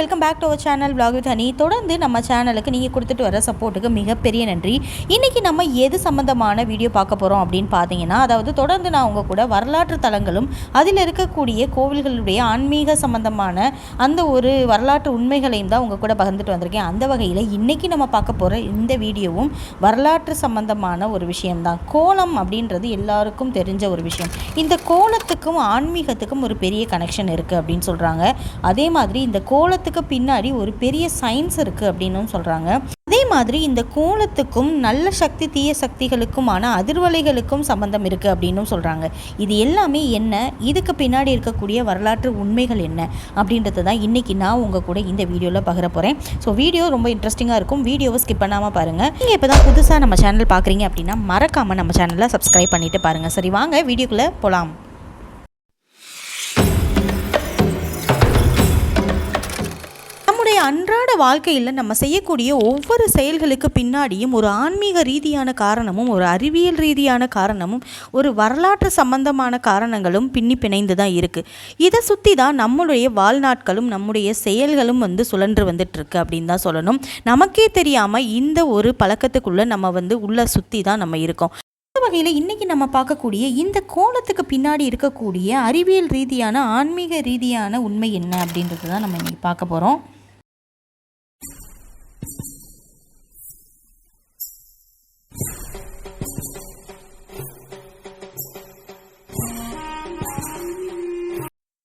Welcome back to our channel blog with Honey தொடர்ந்து நம்ம சேனலுக்கு நீங்கள் கொடுத்துட்டு வர சப்போர்ட்டுக்கு மிகப்பெரிய நன்றி. இன்றைக்கி நம்ம எது சம்மந்தமான வீடியோ பார்க்க போகிறோம் அப்படின்னு பார்த்தீங்கன்னா அதாவது தொடர்ந்து நான் உங்கள் கூட வரலாற்று தலங்களும் அதில் இருக்கக்கூடிய கோவில்களுடைய ஆன்மீக சம்பந்தமான அந்த ஒரு வரலாற்று உண்மைகளையும் தான் உங்கள் கூட பகிர்ந்துட்டு வந்திருக்கேன். அந்த வகையில் இன்றைக்கி நம்ம பார்க்க போகிற இந்த வீடியோவும் வரலாற்று சம்பந்தமான ஒரு விஷயம்தான் கோலம் அப்படின்றது எல்லாருக்கும் தெரிஞ்ச ஒரு விஷயம். இந்த கோலத்துக்கும் ஆன்மீகத்துக்கும் ஒரு பெரிய கனெக்ஷன் இருக்குது அப்படின்னு சொல்கிறாங்க அதே மாதிரி இந்த கோலத்துக்கு பின்னாடி ஒரு பெரிய சயின்ஸ் இருக்குது அப்படின்னும் சொல்கிறாங்க அதே மாதிரி இந்த கோலத்துக்கும் நல்ல சக்தி தீய சக்திகளுக்குமான அதிர்வலைகளுக்கும் சம்பந்தம் இருக்குது அப்படின்னும் சொல்கிறாங்க இது எல்லாமே என்ன? இதுக்கு பின்னாடி இருக்கக்கூடிய வரலாற்று உண்மைகள் என்ன? அப்படின்றது தான் இன்றைக்கி நான் உங்கள் கூட இந்த வீடியோவில் பகிர போகிறேன் ஸோ வீடியோ ரொம்ப இன்ட்ரெஸ்டிங்காக இருக்கும். வீடியோவை ஸ்கிப் பண்ணாமல் பாருங்கள் நீங்கள் இப்போ தான் புதுசாக நம்ம சேனல் பார்க்குறீங்க அப்படின்னா மறக்காமல் நம்ம சேனலை சப்ஸ்கிரைப் பண்ணிவிட்டு பாருங்கள் சரி வாங்க வீடியோக்குள்ளே போகலாம் அன்றாட வாழ்க்கையில் நம்ம செய்யக்கூடிய ஒவ்வொரு செயல்களுக்கு பின்னாடியும் ஒரு ஆன்மீக ரீதியான காரணமும் ஒரு அறிவியல் ரீதியான காரணமும் ஒரு வரலாற்று சம்பந்தமான காரணங்களும் பின்னி பிணைந்து தான் இருக்குது இதை சுற்றி தான் நம்மளுடைய வாழ்நாட்களும் நம்முடைய செயல்களும் வந்து சுழன்று வந்துட்டுருக்கு அப்படின்னு தான் சொல்லணும். நமக்கே தெரியாமல் இந்த ஒரு பழக்கத்துக்குள்ளே நம்ம வந்து உள்ள சுற்றி தான் நம்ம இருக்கோம். வகையில் இன்றைக்கி நம்ம பார்க்கக்கூடிய இந்த கோலத்துக்கு பின்னாடி இருக்கக்கூடிய அறிவியல் ரீதியான ஆன்மீக ரீதியான உண்மை என்ன அப்படின்றது தான் நம்ம இன்றைக்கி பார்க்க போகிறோம்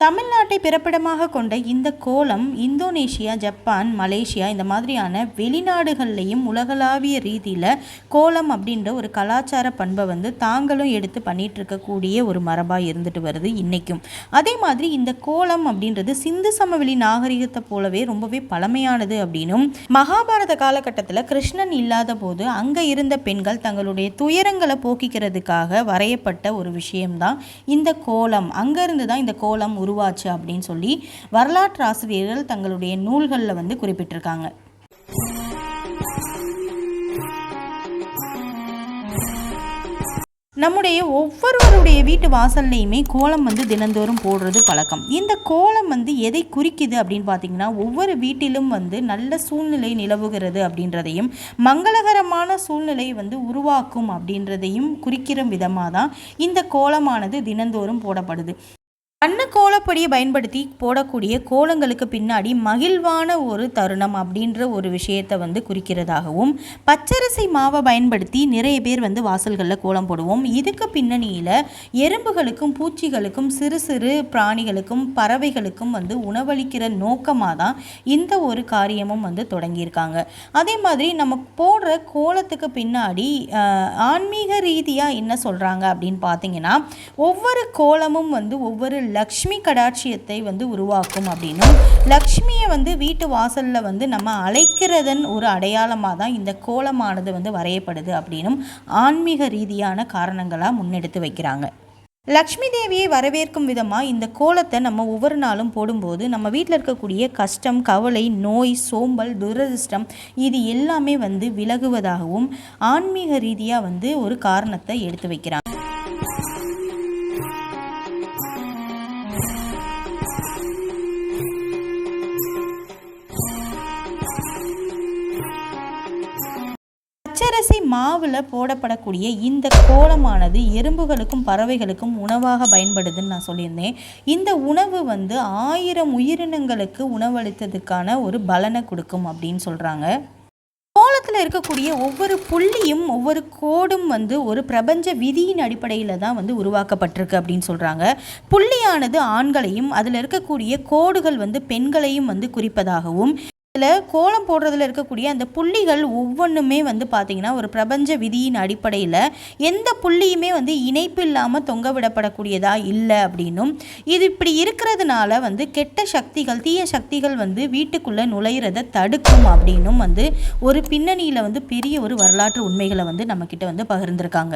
தமிழ்நாட்டை பிறப்பிடமாக கொண்ட இந்த கோலம் இந்தோனேஷியா ஜப்பான் மலேசியா இந்த மாதிரியான வெளிநாடுகள்லையும் உலகளாவிய ரீதியில் கோலம் அப்படின்ற ஒரு கலாச்சார பண்பை வந்து தாங்களும் எடுத்து பண்ணிட்டு இருக்கக்கூடிய ஒரு மரபாக இருந்துட்டு வருது இன்றைக்கும் அதே மாதிரி இந்த கோலம் அப்படின்றது சிந்து சமவெளி நாகரிகத்தை போலவே ரொம்பவே பழமையானது அப்படின்னும் மகாபாரத காலகட்டத்தில் கிருஷ்ணன் இல்லாத போது அங்கே இருந்த பெண்கள் தங்களுடைய துயரங்களை போக்கிக்கிறதுக்காக வரையப்பட்ட ஒரு விஷயம்தான் இந்த கோலம். அங்கேருந்து தான் இந்த கோலம் உருவாச்சு அப்படின்னு சொல்லி வரலாற்று ஆசிரியர்கள் தங்களுடைய நூல்களில் வந்து குறிப்பிட்டிருக்காங்க. நம்முடைய ஒவ்வொருவருடைய வீட்டு வாசல்லையுமே கோலம் வந்து தினந்தோறும் போடுறது பழக்கம். இந்த கோலம் வந்து எதை குறிக்குது அப்படின்னு பார்த்தீங்கன்னா ஒவ்வொரு வீட்டிலும் வந்து நல்ல சூழ்நிலை நிலவுகிறது அப்படின்றதையும் மங்களகரமான சூழ்நிலை வந்து உருவாக்கும் அப்படின்றதையும் குறிக்கிற விதமாக தான் இந்த கோலமானது தினந்தோறும் போடப்படுது. வண்ண கோலப்பொடியை பயன்படுத்தி போடக்கூடிய கோலங்களுக்கு பின்னாடி மகிழ்வான ஒரு தருணம் அப்படின்ற ஒரு விஷயத்தை வந்து குறிக்கிறதாகவும் பச்சரிசி மாவை பயன்படுத்தி நிறைய பேர் வந்து வாசல்களில் கோலம் போடுவோம். இதுக்கு பின்னணியில் எறும்புகளுக்கும் பூச்சிகளுக்கும் சிறு சிறு பிராணிகளுக்கும் பறவைகளுக்கும் வந்து உணவளிக்கிற நோக்கமாக தான் இந்த ஒரு காரியமும் வந்து தொடங்கியிருக்காங்க. அதே மாதிரி நம்ம போடுற கோலத்துக்கு பின்னாடி ஆன்மீக ரீதியாக என்ன சொல்கிறாங்க அப்படின்னு பார்த்தீங்கன்னா ஒவ்வொரு கோலமும் வந்து ஒவ்வொரு லக்ஷ்மி கடாட்சியத்தை வந்து உருவாக்கும் அப்படின்னும் லக்ஷ்மியை வந்து வீட்டு வாசலில் வந்து நம்ம அழைக்கிறதன் ஒரு அடையாளமாக தான் இந்த கோலமானது வந்து வரையப்படுது அப்படின்னும் ஆன்மீக ரீதியான காரணங்களாக முன்னெடுத்து வைக்கிறாங்க. லக்ஷ்மி தேவியை வரவேற்கும் விதமாக இந்த கோலத்தை நம்ம ஒவ்வொரு நாளும் போடும்போது நம்ம வீட்டில் இருக்கக்கூடிய கஷ்டம் கவலை நோய் சோம்பல் துரதிர்ஷ்டம் இது எல்லாமே வந்து விலகுவதாகவும் ஆன்மீக ரீதியாக வந்து ஒரு காரணத்தை எடுத்து வைக்கிறாங்க. மாவில் போடப்படக்கூடிய இந்த கோலமானது எறும்புகளுக்கும் பறவைகளுக்கும் உணவாக பயன்படுதுன்னு நான் சொல்லியிருந்தேன். இந்த உணவு வந்து ஆயிரம் உயிரினங்களுக்கு உணவளித்ததுக்கான ஒரு பலனை கொடுக்கும் அப்படின்னு சொல்கிறாங்க கோலத்தில் இருக்கக்கூடிய ஒவ்வொரு புள்ளியும் ஒவ்வொரு கோடும் வந்து ஒரு பிரபஞ்ச விதியின் அடிப்படையில் தான் வந்து உருவாக்கப்பட்டிருக்கு அப்படின்னு சொல்கிறாங்க புள்ளியானது ஆண்களையும் அதில் இருக்கக்கூடிய கோடுகள் வந்து பெண்களையும் வந்து குறிப்பதாகவும் இதில் கோலம் போடுறதுல இருக்கக்கூடிய அந்த புள்ளிகள் ஒவ்வொன்றுமே வந்து பார்த்திங்கன்னா ஒரு பிரபஞ்ச விதியின் அடிப்படையில் எந்த புள்ளியுமே வந்து இணைப்பு இல்லாமல் தொங்க விடப்படக்கூடியதாக இல்லை அப்படின்னும். இது இப்படி இருக்கிறதுனால வந்து கெட்ட சக்திகள் தீய சக்திகள் வந்து வீட்டுக்குள்ளே நுழையிறத தடுக்கும் அப்படின்னும் வந்து ஒரு பின்னணியில் வந்து பெரிய ஒரு வரலாற்று உண்மைகளை வந்து நம்மக்கிட்ட வந்து பகிர்ந்திருக்காங்க.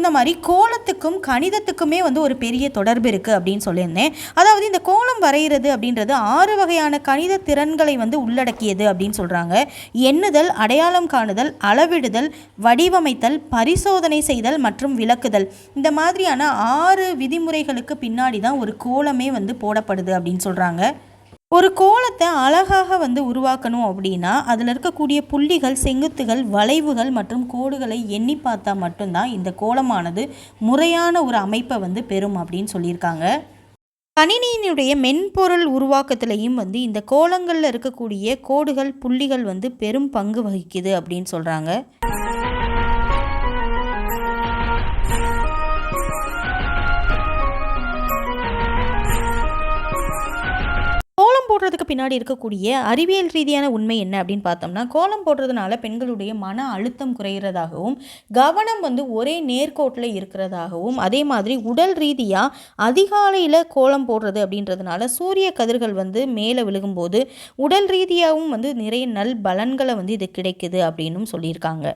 இந்த சொல்லியிருந்த மாதிரி கோலத்துக்கும் கணிதத்துக்குமே வந்து ஒரு பெரிய தொடர்பு இருக்குது அப்படின்னு சொல்லியிருந்தேன். அதாவது இந்த கோலம் வரைகிறது அப்படின்றது ஆறு வகையான கணித திறன்களை வந்து உள்ளடக்கியது அப்படின்னு சொல்கிறாங்க எண்ணுதல் அடையாளம் காணுதல் அளவிடுதல் வடிவமைத்தல் பரிசோதனை செய்தல் மற்றும் விளக்குதல். இந்த மாதிரியான ஆறு விதிமுறைகளுக்கு பின்னாடி தான் ஒரு கோலமே வந்து போடப்படுது அப்படின்னு சொல்கிறாங்க ஒரு கோலத்தை அழகாக வந்து உருவாக்கணும் அப்படின்னா அதில் இருக்கக்கூடிய புள்ளிகள் செங்குத்துகள் வளைவுகள் மற்றும் கோடுகளை எண்ணி பார்த்தா மட்டும்தான் இந்த கோலமானது முறையான ஒரு அமைப்பை வந்து பெறும் அப்படின்னு சொல்லியிருக்காங்க. கணினியினுடைய மென்பொருள் உருவாக்கத்திலையும் வந்து இந்த கோலங்களில் இருக்கக்கூடிய கோடுகள் புள்ளிகள் வந்து பெரும் பங்கு வகிக்குது அப்படின்னு சொல்கிறாங்க போடுறதுக்கு பின்னாடி இருக்கக்கூடிய அறிவியல் ரீதியான உண்மை என்ன அப்படின்னு பார்த்தோம்னா கோலம் போடுறதுனால பெண்களுடைய மன அழுத்தம் குறைகிறதாகவும் கவனம் வந்து ஒரே நேர்கோட்டில் இருக்கிறதாகவும் அதே மாதிரி உடல் ரீதியாக அதிகாலையில் கோலம் போடுறது அப்படின்றதுனால சூரிய கதிர்கள் வந்து மேலே விழுகும்போது உடல் ரீதியாகவும் வந்து நிறைய நல் பலன்களை வந்து இது கிடைக்குது அப்படின்னும் சொல்லியிருக்காங்க.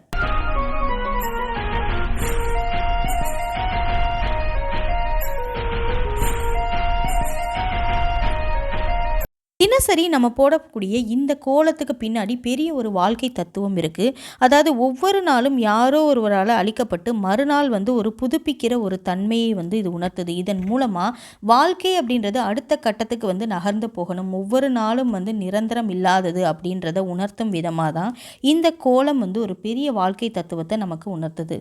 தினசரி நம்ம போடக்கூடிய இந்த கோலத்துக்கு பின்னாடி பெரிய ஒரு வாழ்க்கை தத்துவம் இருக்குது அதாவது ஒவ்வொரு நாளும் யாரோ ஒருவரால் அழிக்கப்பட்டு மறுநாள் வந்து ஒரு புதுப்பிக்கிற ஒரு தன்மையை வந்து இது உணர்த்துது. இதன் மூலமாக வாழ்க்கை அப்படின்றது அடுத்த கட்டத்துக்கு வந்து நகர்ந்து போகணும். ஒவ்வொரு நாளும் வந்து நிரந்தரம் இல்லாதது அப்படின்றத உணர்த்தும் விதமாக தான் இந்த கோலம் வந்து ஒரு பெரிய வாழ்க்கை தத்துவத்தை நமக்கு உணர்த்துது.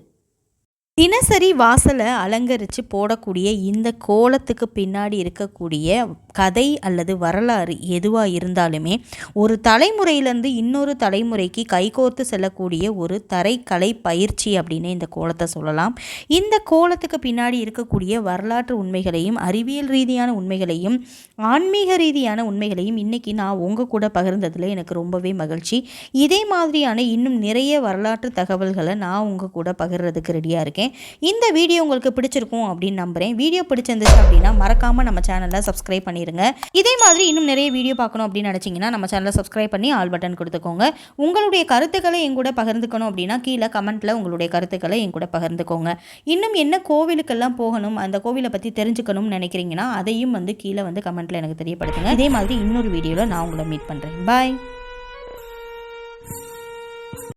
தினசரி வாசலை அலங்கரித்து போடக்கூடிய இந்த கோலத்துக்கு பின்னாடி இருக்கக்கூடிய கதை அல்லது வரலாறு எதுவாக இருந்தாலுமே ஒரு தலைமுறையிலேருந்து இன்னொரு தலைமுறைக்கு கைகோர்த்து செல்லக்கூடிய ஒரு தரைக்கலை பயிற்சி அப்படின்னு இந்த கோலத்தை சொல்லலாம். இந்த கோலத்துக்கு பின்னாடி இருக்கக்கூடிய வரலாற்று உண்மைகளையும் அறிவியல் ரீதியான உண்மைகளையும் ஆன்மீக ரீதியான உண்மைகளையும் இன்றைக்கி நான் உங்கள் கூட பகிர்ந்ததில் எனக்கு ரொம்பவே மகிழ்ச்சி. இதே மாதிரியான இன்னும் நிறைய வரலாற்று தகவல்களை நான் உங்கள் கூட பகிர்றதுக்கு ரெடியாக இருக்கேன். இந்த வீடியோ உங்களுக்கு பிடிச்சிருக்கும் அப்படின்னு நம்புகிறேன் வீடியோ பிடிச்சிருந்துச்சு அப்படின்னா மறக்காமல் நம்ம சேனலில் சப்ஸ்கிரைப் பண்ணிடுங்க இதே மாதிரி இன்னும் நிறைய வீடியோ பார்க்கணும் அப்படின்னு நினச்சிங்கன்னா நம்ம சேனலை சப்ஸ்கிரைப் பண்ணி ஆல் பட்டன் கொடுத்துக்கோங்க. உங்களுடைய கருத்துக்களை என் கூட பகிர்ந்துக்கணும் அப்படின்னா கீழே கமெண்ட்டில் உங்களுடைய கருத்துக்களை என் கூட பகிர்ந்துக்கோங்க. இன்னும் என்ன கோவிலுக்கெல்லாம் போகணும் அந்த கோவிலை பற்றி தெரிஞ்சுக்கணும்னு நினைக்கிறீங்கன்னா அதையும் வந்து கீழே வந்து கமெண்ட்டில் எனக்கு தெரியப்படுத்துங்க. இதே மாதிரி இன்னொரு வீடியோவில் நான் உங்களை மீட் பண்ணுறேன் பாய்